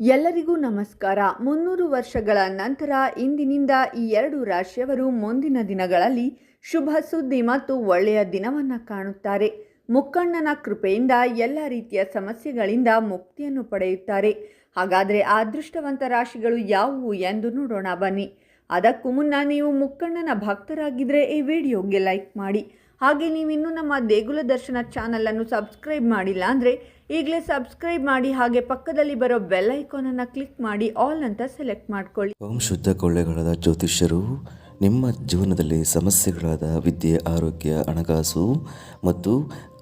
ಎಲ್ಲರಿಗೂ ನಮಸ್ಕಾರ. ಮುನ್ನೂರು ವರ್ಷಗಳ ನಂತರ ಇಂದಿನಿಂದ ಈ ಎರಡು ರಾಶಿಯವರು ಮುಂದಿನ ದಿನಗಳಲ್ಲಿ ಶುಭ ಸುದ್ದಿ ಮತ್ತು ಒಳ್ಳೆಯ ದಿನವನ್ನು ಕಾಣುತ್ತಾರೆ. ಮುಕ್ಕಣ್ಣನ ಕೃಪೆಯಿಂದ ಎಲ್ಲ ರೀತಿಯ ಸಮಸ್ಯೆಗಳಿಂದ ಮುಕ್ತಿಯನ್ನು ಪಡೆಯುತ್ತಾರೆ. ಹಾಗಾದರೆ ಅದೃಷ್ಟವಂತ ರಾಶಿಗಳು ಯಾವುವು ಎಂದು ನೋಡೋಣ ಬನ್ನಿ. ಅದಕ್ಕೂ ಮುನ್ನ ನೀವು ಮುಕ್ಕಣ್ಣನ ಭಕ್ತರಾಗಿದ್ದರೆ ಈ ವಿಡಿಯೋಗೆ ಲೈಕ್ ಮಾಡಿ. ಹಾಗೆ ನೀವಿನ್ನೂ ನಮ್ಮ ದೇಗುಲ ದರ್ಶನ ಚಾನಲನ್ನು ಸಬ್ಸ್ಕ್ರೈಬ್ ಮಾಡಿಲ್ಲ ಅಂದರೆ ಈಗಲೇ ಸಬ್ಸ್ಕ್ರೈಬ್ ಮಾಡಿ, ಹಾಗೆ ಪಕ್ಕದಲ್ಲಿ ಬರೋ ಬೆಲ್ ಐಕಾನನ್ನು ಕ್ಲಿಕ್ ಮಾಡಿ ಆಲ್ ಅಂತ ಸೆಲೆಕ್ಟ್ ಮಾಡ್ಕೊಳ್ಳಿ. ಓಂ ಶುದ್ಧ ಕೊಳ್ಳೆಗಳಾದ ಜ್ಯೋತಿಷ್ಯರು, ನಿಮ್ಮ ಜೀವನದಲ್ಲಿ ಸಮಸ್ಯೆಗಳಾದ ವಿದ್ಯೆ, ಆರೋಗ್ಯ, ಹಣಕಾಸು ಮತ್ತು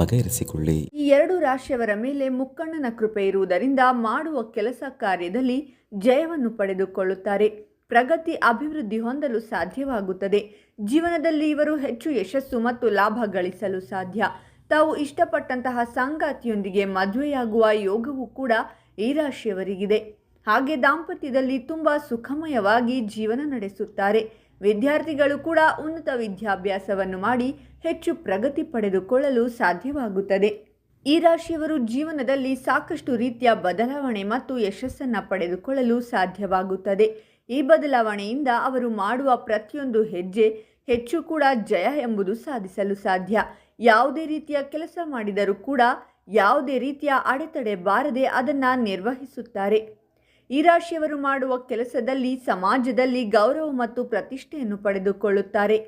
ಬಗೆಹರಿಸಿಕೊಳ್ಳಿ. ಈ ಎರಡು ರಾಶಿಯವರ ಮೇಲೆ ಮುಕ್ಕಣ್ಣನ ಕೃಪೆ ಇರುವುದರಿಂದ ಮಾಡುವ ಕೆಲಸ ಕಾರ್ಯದಲ್ಲಿ ಜಯವನ್ನು ಪಡೆದುಕೊಳ್ಳುತ್ತಾರೆ. ಪ್ರಗತಿ ಅಭಿವೃದ್ಧಿ ಹೊಂದಲು ಸಾಧ್ಯವಾಗುತ್ತದೆ. ಜೀವನದಲ್ಲಿ ಇವರು ಹೆಚ್ಚು ಯಶಸ್ಸು ಮತ್ತು ಲಾಭ ಗಳಿಸಲು ಸಾಧ್ಯ. ತಾವು ಇಷ್ಟಪಟ್ಟಂತಹ ಸಂಗಾತಿಯೊಂದಿಗೆ ಮದುವೆಯಾಗುವ ಯೋಗವೂ ಕೂಡ ಈ ರಾಶಿಯವರಿಗಿದೆ. ಹಾಗೆ ದಾಂಪತ್ಯದಲ್ಲಿ ತುಂಬ ಸುಖಮಯವಾಗಿ ಜೀವನ ನಡೆಸುತ್ತಾರೆ. ವಿದ್ಯಾರ್ಥಿಗಳು ಕೂಡ ಉನ್ನತ ವಿದ್ಯಾಭ್ಯಾಸವನ್ನು ಮಾಡಿ ಹೆಚ್ಚು ಪ್ರಗತಿ ಪಡೆದುಕೊಳ್ಳಲು ಸಾಧ್ಯವಾಗುತ್ತದೆ. ಈ ರಾಶಿಯವರು ಜೀವನದಲ್ಲಿ ಸಾಕಷ್ಟು ರೀತಿಯ ಬದಲಾವಣೆ ಮತ್ತು ಯಶಸ್ಸನ್ನು ಪಡೆದುಕೊಳ್ಳಲು ಸಾಧ್ಯವಾಗುತ್ತದೆ. ಈ ಬದಲಾವಣೆಯಿಂದ ಅವರು ಮಾಡುವ ಪ್ರತಿಯೊಂದು ಹೆಜ್ಜೆ ಹೆಚ್ಚು ಕೂಡ ಜಯ ಎಂಬುದು ಸಾಧಿಸಲು ಸಾಧ್ಯ. ಯಾವುದೇ ರೀತಿಯ ಕೆಲಸ ಮಾಡಿದರೂ ಕೂಡ ಯಾವುದೇ ರೀತಿಯ ಅಡೆತಡೆ ಬಾರದೆ ಅದನ್ನು ನಿರ್ವಹಿಸುತ್ತಾರೆ. ಈ ರಾಶಿಯವರು ಮಾಡುವ ಕೆಲಸದಲ್ಲಿ ಸಮಾಜದಲ್ಲಿ ಗೌರವ ಮತ್ತು ಪ್ರತಿಷ್ಠೆಯನ್ನು ಪಡೆದುಕೊಳ್ಳುತ್ತಾರೆ.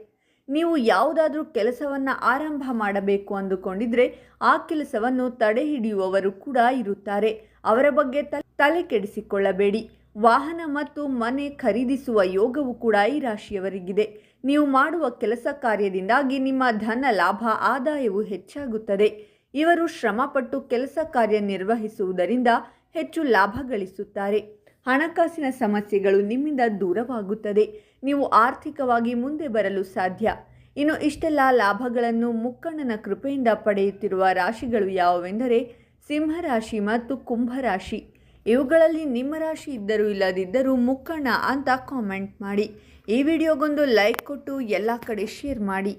ನೀವು ಯಾವುದಾದ್ರೂ ಕೆಲಸವನ್ನು ಆರಂಭ ಮಾಡಬೇಕು ಅಂದುಕೊಂಡಿದ್ರೆ ಆ ಕೆಲಸವನ್ನು ತಡೆ ಹಿಡಿಯುವವರು ಕೂಡ ಇರುತ್ತಾರೆ. ಅವರ ಬಗ್ಗೆ ತಲೆ ಕೆಡಿಸಿಕೊಳ್ಳಬೇಡಿ. ವಾಹನ ಮತ್ತು ಮನೆ ಖರೀದಿಸುವ ಯೋಗವು ಕೂಡ ಈ ರಾಶಿಯವರಿಗಿದೆ. ನೀವು ಮಾಡುವ ಕೆಲಸ ಕಾರ್ಯದಿಂದಾಗಿ ನಿಮ್ಮ ಧನ ಲಾಭ, ಆದಾಯವು ಹೆಚ್ಚಾಗುತ್ತದೆ. ಇವರು ಶ್ರಮಪಟ್ಟು ಕೆಲಸ ಕಾರ್ಯ ನಿರ್ವಹಿಸುವುದರಿಂದ ಹೆಚ್ಚು ಲಾಭ ಗಳಿಸುತ್ತಾರೆ. ಹಣಕಾಸಿನ ಸಮಸ್ಯೆಗಳು ನಿಮ್ಮಿಂದ ದೂರವಾಗುತ್ತದೆ. ನೀವು ಆರ್ಥಿಕವಾಗಿ ಮುಂದೆ ಬರಲು ಸಾಧ್ಯ. ಇನ್ನು ಇಷ್ಟೆಲ್ಲ ಲಾಭಗಳನ್ನು ಮುಕ್ಕಣ್ಣನ ಕೃಪೆಯಿಂದ ಪಡೆಯುತ್ತಿರುವ ರಾಶಿಗಳು ಯಾವುವೆಂದರೆ ಸಿಂಹರಾಶಿ ಮತ್ತು ಕುಂಭರಾಶಿ ಇವುಗಳಲ್ಲಿ ನಿಮ್ಮ ರಾಶಿ ಇದ್ದರೂ ಇಲ್ಲದಿದ್ದರೂ ಮುಕ್ಕಣ್ಣ ಅಂತ ಕಾಮೆಂಟ್ ಮಾಡಿ. ಈ ವಿಡಿಯೋಗೊಂದು ಲೈಕ್ ಕೊಟ್ಟು ಎಲ್ಲ ಕಡೆ ಶೇರ್ ಮಾಡಿ.